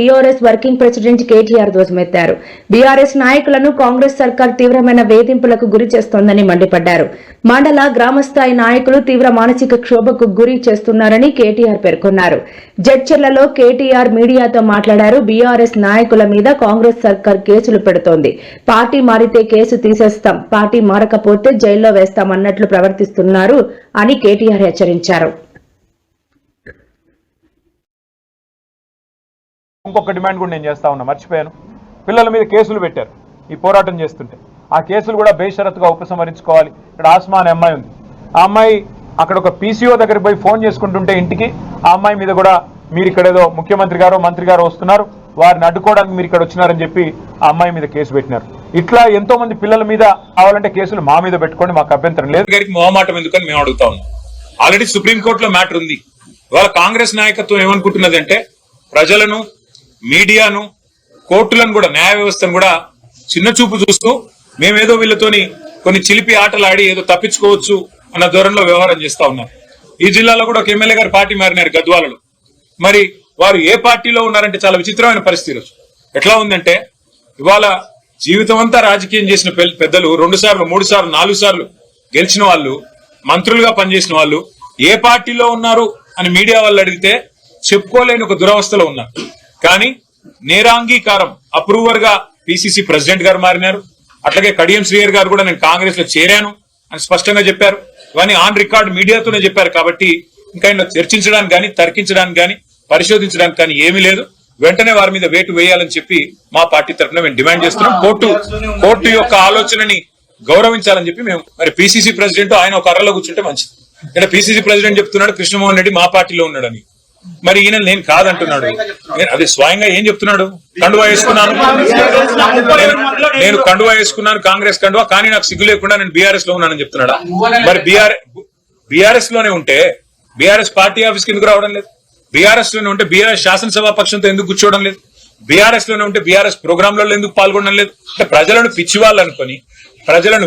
TRS working president KTR ధ్వజమెత్తారు. BRS నాయకులను కాంగ్రెస్ సర్కార్ తీవ్రమైన వేధింపులకు గురి చేస్తోందని మండిపడ్డారు. మండల గ్రామస్థాయి నాయకులు తీవ్ర మానసిక క్షోభకు గురి చేస్తున్నారని కేటీఆర్ పేర్కొన్నారు. జడ్చర్లలో కేటీఆర్ మీడియాతో మాట్లాడారు. బీఆర్ఎస్ నాయకుల మీద కాంగ్రెస్ సర్కార్ కేసులు పెడుతోంది. పార్టీ మారితే కేసు తీసేస్తాం. పార్టీ మారకపోతే జైల్లో వేస్తామన్నట్లు ప్రవర్తిస్తున్నారు అని కేటీఆర్ హెచ్చరించారు. ఇంకొక డిమాండ్ కూడా నేను చేస్తా ఉన్నా మర్చిపోయాను. పిల్లల మీద కేసులు పెట్టారు ఈ పోరాటం చేస్తుంటే. ఆ కేసులు కూడా బేషరత్గా ఉపసంహరించుకోవాలి. ఇక్కడ ఆస్మా అనే అమ్మాయి ఉంది. ఆ అమ్మాయి అక్కడ ఒక పీసీఓ దగ్గరికి పోయి ఫోన్ చేసుకుంటుంటే ఇంటికి ఆ అమ్మాయి మీద కూడా మీరు ఇక్కడ ఏదో ముఖ్యమంత్రి గారు మంత్రి గారు వస్తున్నారు. వారిని అడ్డుకోవడానికి మీరు ఇక్కడ వచ్చినారని చెప్పి ఆ అమ్మాయి మీద కేసు పెట్టినారు. ఇట్లా ఎంతో మంది పిల్లల మీద కావాలంటే కేసులు మా మీద పెట్టుకోండి మాకు అభ్యంతరం లేదు. గారికి మొహమాటం ఎందుకని మేము అడుగుతా ఉన్నాం. ఆల్రెడీ సుప్రీంకోర్టులో మ్యాటర్ ఉంది. ఇవాళ కాంగ్రెస్ నాయకత్వం ఏమనుకుంటున్నది అంటే ప్రజలను మీడియాను కోర్టులను కూడా న్యాయ వ్యవస్థను కూడా చిన్న చూపు చూస్తూ మేమేదో వీళ్ళతోని కొన్ని చిలిపి ఆటలు ఆడి ఏదో తప్పించుకోవచ్చు అన్న ధోరణిలో వ్యవహారం చేస్తా ఉన్నారు ఈ జిల్లాలో కూడా ఒక ఎమ్మెల్యే గారు పార్టీ మారినారు గద్వాలలో. మరి వారు ఏ పార్టీలో ఉన్నారంటే చాలా విచిత్రమైన పరిస్థితి ఈరోజు. ఎట్లా ఉందంటే ఇవాళ జీవితం అంతా రాజకీయం చేసిన పెద్దలు రెండు సార్లు మూడు సార్లు నాలుగు సార్లు గెలిచిన వాళ్ళు మంత్రులుగా పనిచేసిన వాళ్ళు ఏ పార్టీలో ఉన్నారు అని మీడియా వాళ్ళు అడిగితే చెప్పుకోలేని ఒక దురవస్థలో ఉన్నారు. కానీ నేరాంగీకారం అప్రూవర్గా పిసిసి ప్రెసిడెంట్ గారు మారినారు. అట్లాగే కడియం శ్రీయర్ గారు కూడా నేను కాంగ్రెస్లో చేరాను అని స్పష్టంగా చెప్పారు. ఇవన్నీ ఆన్ రికార్డ్ మీడియాతోనే చెప్పారు కాబట్టి ఇంకా ఇందులో చర్చించడానికి కానీ తర్కించడానికి కానీ పరిశోధించడానికి కానీ ఏమీ లేదు. వెంటనే వారి మీద వేటు వేయాలని చెప్పి మా పార్టీ తరఫున మేము డిమాండ్ చేస్తున్నాం. కోర్టు కోర్టు యొక్క ఆలోచనని గౌరవించాలని చెప్పి మేము మరి పిసిసి ప్రెసిడెంట్ ఆయన ఒక అర్రలో కూర్చుంటే మంచిది. ఇక్కడ పిసిసి ప్రెసిడెంట్ చెప్తున్నాడు కృష్ణమోహన్ రెడ్డి మా పార్టీలో ఉన్నాడని. మరి ఈయన నేను కాదంటున్నాడు. నేను- అది స్వయంగా ఏం చెప్తున్నాడు? కండువా వేసుకున్నాను. నేను- కండువా వేసుకున్నాను కాంగ్రెస్ కండువా కానీ నాకు సిగ్గు లేకుండా నేను బీఆర్ఎస్లో ఉన్నానని చెప్తున్నాడా? మరి బీఆర్ బీఆర్ఎస్లోనే ఉంటే బీఆర్ఎస్ పార్టీ ఆఫీస్కి ఎందుకు రావడం లేదు? బీఆర్ఎస్లోనే ఉంటే బీఆర్ఎస్ శాసనసభా పక్షంతో ఎందుకు కూర్చోవడం లేదు? బీఆర్ఎస్లోనే ఉంటే బీఆర్ఎస్ ప్రోగ్రామ్లలో ఎందుకు పాల్గొనడం లేదు? అంటే ప్రజలను పిచ్చివాళ్ళు అనుకొని ప్రజలను